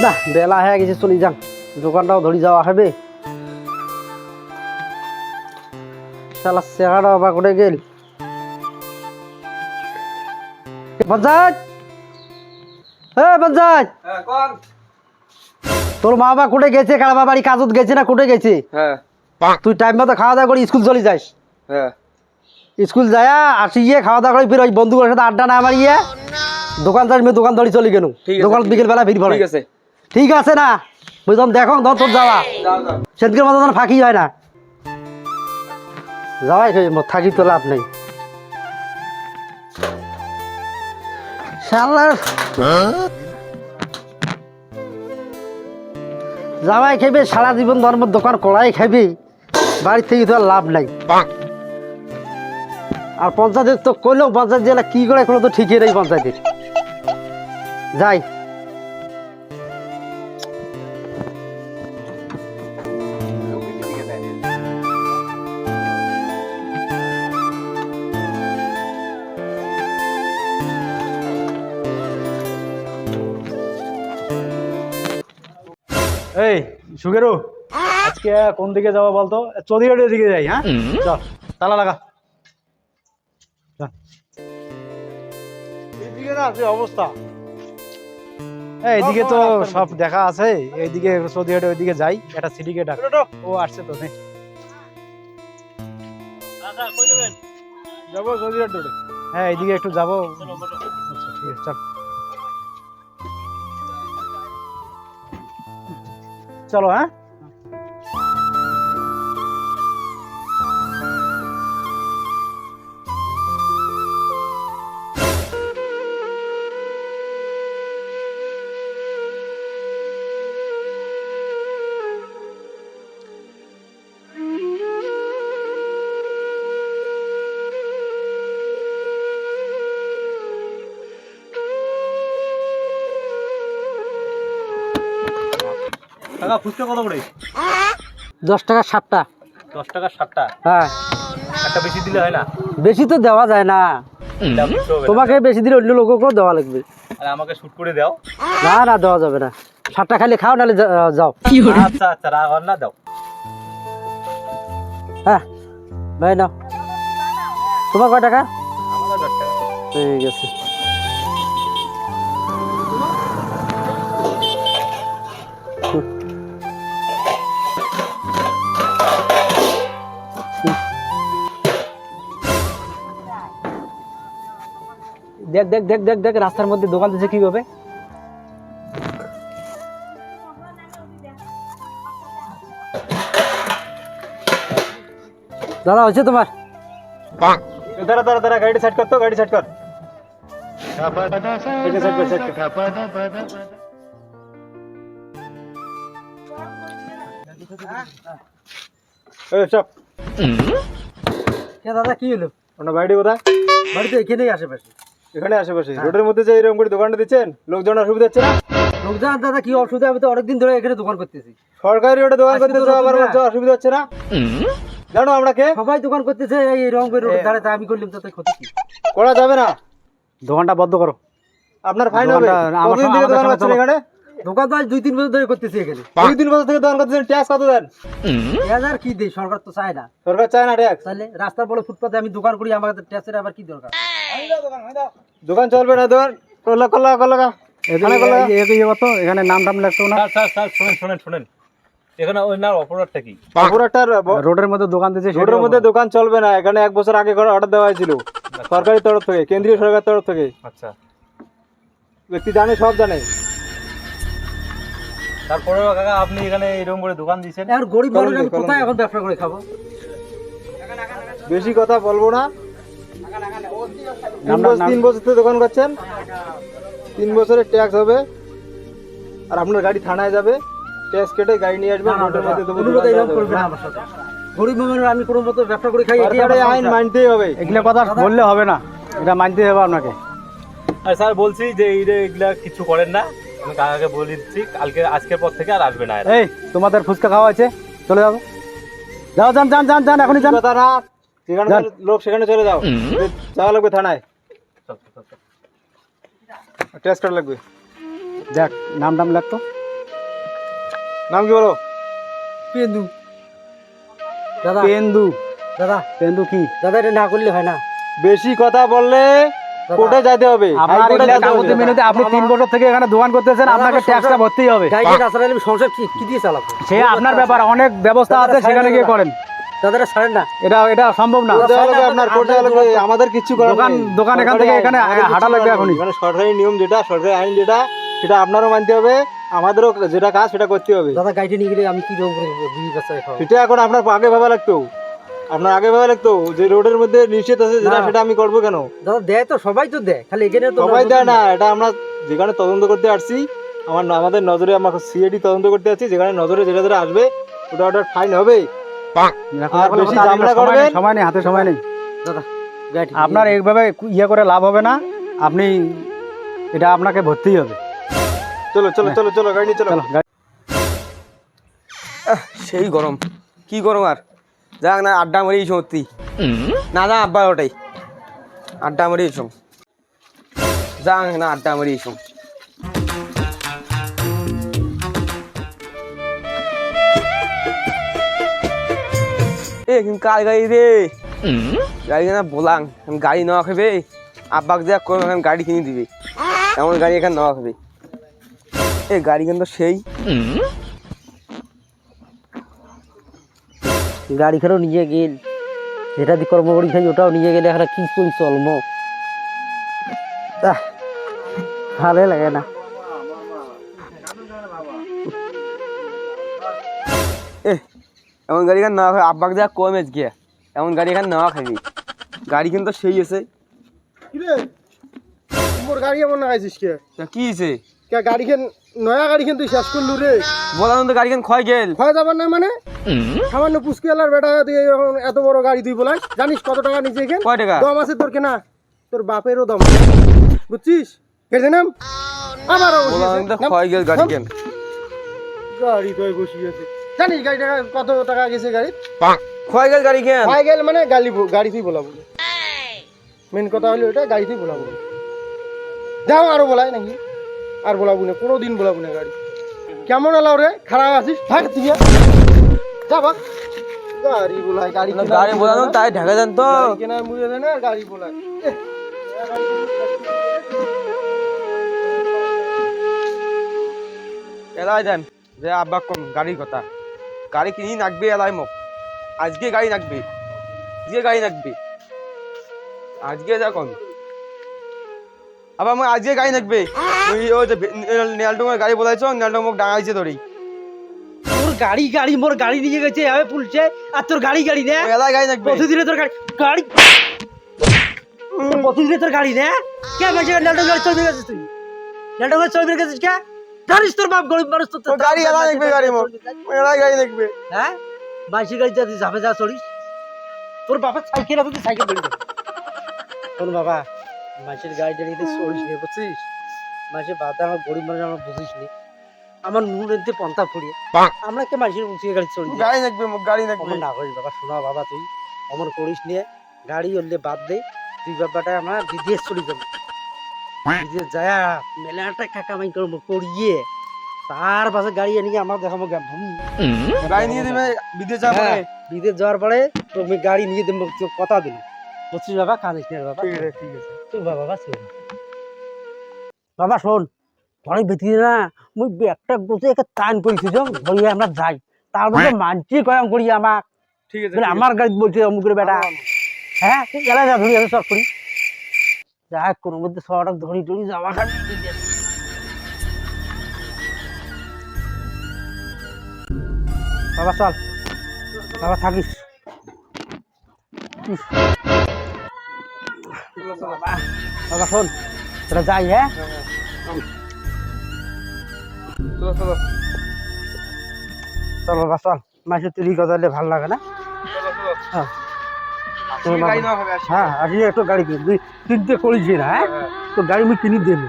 না বেলা হয়ে গেছে চলে যান দোকানটাও ধরে যাওয়া হবে। শালা চেহারা বা করে গেল? পঞ্চায়েত! হে পঞ্চায়েত! তোর মা বাবা কোটে গেছে? কারা বাড়ি কাজত গেছে না কোটে গেছে? হ্যাঁ। তুই টাইম মতো খাওয়া দাওয়া করে স্কুল চলে যাস। হ্যাঁ। স্কুল যায় খাওয়া দাওয়া করে ফির ওই বন্ধুদের সাথে আড্ডা না মারিয়ে দোকান চাষ দোকান ধরে চলে গেল দোকান বিকেল বেলা ভিড় পড়ে ঠিক আছে। ঠিক আছে না? বুঝলাম দেখো ধর তোর যাওয়া। যাও যাও। সেদিকের মতো ফাঁকি হয় না। যাওয়াই থাকি তো লাভ নেই। শালার যাওয়াই খেবে সারা জীবন ধর্মের দোকান কড়াই খাইবে বাড়ি থেকে তো আর লাভ নাই। আর পঞ্চায়েত তো কইলেও পঞ্চায়েত জেলা কি করে এখনও তো ঠিকই নেই পঞ্চায়েতের। যাই। এই সুগেরু আজকে কোন দিকে যাব বলতো? চৌধুরীহাটের দিকে যাই হ্যাঁ? চল তালা লাগা। চল। এইদিকে না যে অবস্থা? এই, এইদিকে তো সব দেখা আছে। এইদিকে চৌধুরীহাটে ওইদিকে যাই একটা সিটিকে ডাক ও আসছে তো নে। যাব হ্যাঁ এইদিকে একটু যাব। আচ্ছা, ঠিক আছে চল। চলো হ্যাঁ? টাকা ফুচকা কত করে? দশ টাকা সাতটা। দশ টাকা ষাটটা হ্যাঁ। একটা বেশি দিলে হয় না? বেশি তো দেওয়া যায় না। তোমাকে বেশি দিলে অন্য লোককেও দেওয়া লাগবে। আর আমাকে শুট করে দাও। না না দেওয়া যাবে না। সাতটা খালি খাও নাহলে যাও। আচ্ছা আচ্ছা রাগ না দাও। হ্যাঁ ভাই নাও। তোমার কয় টাকা। ঠিক আছে। দেখ দেখ দেখ দেখ দেখ রাস্তার মধ্যে দোকান দিচ্ছে কি হবে দাদা হচ্ছে তোমার? দাঁড়া দাঁড়া দাঁড়া গাড়ি সেট কর তো গাড়ি সেট কর। দাদা কি হলো? আপনার বাড়িটি কোথায়? বাড়িতে এখানেই আশেপাশে। এখানে আশেপাশে রোডের মধ্যে যে এরকম করে দোকানটা দিচ্ছেন লোকজন অসুবিধা হচ্ছে না? লোকজন দাদা কি অসুবিধা আমি তো? অনেকদিন ধরে এখানে দোকান করতেছি। সরকারি রোডে দোকান আজকে তো আবার। অসুবিধা হচ্ছে না? জানো আমরা কে? সবাই দোকান করতেছে এই রংপুর রোডের ধারে তা আমি করলাম তাতে ক্ষতি কি? করা যাবে না। দোকানটা বন্ধ করো। আপনার ফাইন হবে। কতদিন থেকে দোকান করছেন এখানে? দোকান তো আজ দুই তিন বছর ধরে করতেছি এখানে। দুই তিন বছর থেকে দোকান করতেছেন ট্যাক্স কত দেন? হাজার কি দেয় সরকার তো চায় না। সরকার চায় না ট্যাক্স? তাহলে রাস্তার বলে ফুটপাতে আমি দোকান করি আমার ট্যাক্সের আবার কি দরকার? দোকান চলবে না এখানে নাম টাম লাগতো না। স্যার স্যার স্যার শুনেন শুনেন শুনেন। এখানে ওই অপরাধটা কি? অপরাধটার রোডের মধ্যে দোকান দিয়েছে রোডের মধ্যে দোকান চলবে না। এখানে এক বছর আগে অর্ডার দেওয়া হয়েছিল সরকারি তরফ থেকে কেন্দ্রীয় সরকার তরফ থেকে। আচ্ছা। ব্যক্তি জানে সব জানে। তারপরেও কাকা আপনি এখানে এরকম করে দোকান দিয়েছেন? আর গরিব মানুষ দে, আমি কলম কোথায় এখন ব্যবসা করে খাব? বেশি কথা বলব না। তিন বছর থেকে দোকান করছেন? তিন বছরের ট্যাক্স হবে। আর আপনার গাড়ি থানায় যাবে। ট্যাক্স কেটে গাড়ি নিয়ে আসবেন রোডের মধ্যে দেবো গরিব মানুষ আমি কোনো মতো ব্যবসা করে খাই আইন মানতেই হবে। এগুলো কথা বললে হবে না। এটা মানতে হবে আপনাকে। আর স্যার বলছি যে এই যে এগুলা কিছু করেন না। আমি কাকাকে বলে দিচ্ছি কালকে আজকের পর থেকে আর আসবে না এই তোমাদের ফুচকা খাওয়া আছে চলে যাব। যাও যান যান যান যান এখনই যান। লোক সেখানে চলে যাও। যাওয়া লাগবে থানায়। ট্যাক্স কাটা লাগবে। দেখ নাম টাম লাগতো নাম কি বলো? পেন্দু। দাদা। পেন্দু। দাদা। পেন্দু কি? দাদা এটা না করলে হয় না। বেশি কথা বললে কোর্টে যেতে হবে। আপনি তিন বছর থেকে এখানে দোকান করতেছেন আপনাকে ট্যাক্সটা ভরতেই হবে। সংসার কি কি দিয়ে চালাবো? সে আপনার ব্যাপার অনেক ব্যবস্থা আছে সেখানে গিয়ে করেন। দাদারা ছাড়েন না। এটা এটা সম্ভব না। আপনার কোর্টে লাগবে আমাদের কিচ্ছু করার দোকান- দোকান এখান থেকে এখানে হাঁটা লাগবে এখনই। মানে সরকারি নিয়ম যেটা সরকারি আইন যেটা সেটা আপনারও মানতে হবে আমাদেরও যেটা কাজ সেটা করতে হবে। দাদা গাড়িটা নিয়ে গেলে আমি কি খাব সেটা এখন আপনার আগে ভাবা লাগতো। আপনার আগে ভাবা লাগতো যে রোডের মধ্যে নিষেধ আছে যেটা সেটা আমি করব কেন? দাদা দেয় তো সবাই তো দেয়। খালি এখানে তো সবাই দেয় না এটা আমরা যেখানে তদন্ত করতে আসছি আমার আমাদের নজরে আমরা সিআইডি তদন্ত করতে আসছি যেখানে নজরে যেটা যেটা আসবে ওটা ওটা ফাইন হবে। সময় নেই, হাতে সময় নেই। আপনার এইভাবে ইয়ে করে লাভ হবে না। আপনি এটা আপনাকে ভরতেই হবে। চলো চলো চলো চলো গাড়ি চলো। চলো সেই গরম। কি গরম আর? যাক না আড্ডা মারি সত্যি না না আব্বা ওটাই। আড্ডা মারি যাক না আড্ডা মারি এ কিন্তু কার গাড়ি রে? গাড়ি না বলাং গাড়ি নেওয়া খাবে আব্বাক যা করবে আমি গাড়ি কিনে দিবে। এমন গাড়ি এখানে নেওয়া খাবে এ গাড়ি কিন্তু সেই। গাড়ি খেলেও নিয়ে গেল। যেটা দিয়ে কর্ম করি খাই ওটাও নিয়ে গেলে একটা কি করি চলম ভালো লাগে না। এ এমন গাড়ি এখানে নেওয়া খাবে আব্বাক কম এজ গিয়া এমন গাড়ি এখানে নেওয়া খাবি। গাড়ি কিন্তু সেই আছে। কিরে? মোর গাড়ি এমন লাগাইছিস কে? কি হয়েছে কে গাড়ি খেন নয়া গাড়ি খেন তুই শেষ করলু রে। বলাম তো গাড়ি খান ক্ষয় গেল। যাবার না মানে? সামান্য বেটা দিয়ে এখন এত বড় গাড়ি তুই বলাস জানিস কত টাকা নিচে এখান কয় টাকা? দম আছে তোর কেনা। তোর বাপেরও দম। বুঝছিস? কেটে নাম? আমারও তো ক্ষয় গেল গাড়ি কেন গাড়ি তো বসিয়ে আছে? জানিস গাড়ি টাকা কত টাকা গেছে গাড়ি? ক্ষয় গেল গাড়ি কেন? পাই গেল মানে গাড়ি গাড়ি তুই বলাবো। মেন কথা হলো এটা গাড়ি তুই বলাবো। যাও আরও বলাই নাকি? আর বলাবো না কোনো দিন বলাবো না গাড়ি। কেমন এলাও রে? খারাপ আছিস? থাক তুই যা বাক গাড়ি বলাই গাড়ি গাড়ি বলানো তাই ঢাকা যান তো। গাড়ি কেনার মুড়ে না আর গাড়ি বলাই। এলাই দেন যে আব্বা কম গাড়ির কথা। গাড়ি কিনি নাকবে এলাই মোক আজকে গাড়ি নাকবে। আজকে গাড়ি নাকবে। আজকে যা কম আবার মই আজকে গাড়ি নাকবে। ওই ওই যে নেয়ালটুমের গাড়ি বলাইছো নেয়ালটু মোক ডাঙাইছে ধরি তোর গাড়ি গাড়ি মোর গাড়ি নিয়ে গেছে এভাবে পুলছে আর তোর গাড়ি গাড়ি না? এলাই গাড়ি নাকবে। প্রতিদিনে তোর গাড়ি গাড়ি প্রতিদিনে তোর গাড়ি না? কে বলছে ল্যান্ডো গাড়ি চলবে গেছিস তুই? ল্যান্ডো গাড়ি চলবে গেছিস কে? জানিস তোর বাপ গরিব মানুষ তো গাড়ি এলাই নাকবে গাড়ি ওই এলাই গাড়ি নাকবে হ্যাঁ? বাইশি গাড়ি যদি যাবে যা চড়িস। তোর বাবার সাইকেল আছে সাইকেল যাবে শোন বাবা মাসের গাড়ি টাড়িতে চড়িস নি বুঝছিস? মাসে বাদা আমার গরিব মানুষ আমার বুঝিস নি আমার নুন এনতে পন্থা ফুরিয়ে। আমরা কে মাসের উঁচিয়ে গাড়ি চড়ি। গাড়ি মোক গাড়ি অমন না করিস বাবা শোনা বাবা তুই। অমন করিস নিয়ে গাড়ি হলে বাদ দে। তুই ব্যাপারটা আমরা বিদেশ চলে যাব। বিদেশ যায় মেলাটা কাকামাই করব করিয়ে তার পাশে গাড়ি আনিয়ে আমার দেখাবো ভূমি। গাড়ি নিয়ে দিবে বিদেশ যাবে হ্যাঁ, বিদেশ যাওয়ার পরে তুমি গাড়ি নিয়ে দেবো কথা দিল বুঝছিস বাবা কাঁদিস না বাবা। ঠিক আছে ঠিক আছে। তুই বাবা বাবা শোন। বাবা শোন না মুই ব্যাগটা বসে একে টান করেছি যাও ধরিয়ে আমরা যাই। তার মধ্যে মানছি কয়াম করি আমার ঠিক আছে বলে আমার গাড়ি বলছে অমুকের বেটা। হ্যাঁ গেলে যা ধরি আমি সব করি। যা কোনো মধ্যে সবাটা ধরি টরি খালি বাবা, চল। বাবা, থাকিস। বাবা, শোন তোরা যাই হ্যাঁ? চলো, বাবা, চল। মাসে তুলি হলে ভালো লাগে না? হ্যাঁ। হ্যাঁ আজকে একটা গাড়ি কিনি তুই তিনটে করিস না হ্যাঁ? তো গাড়ি আমি কিনে দেবো।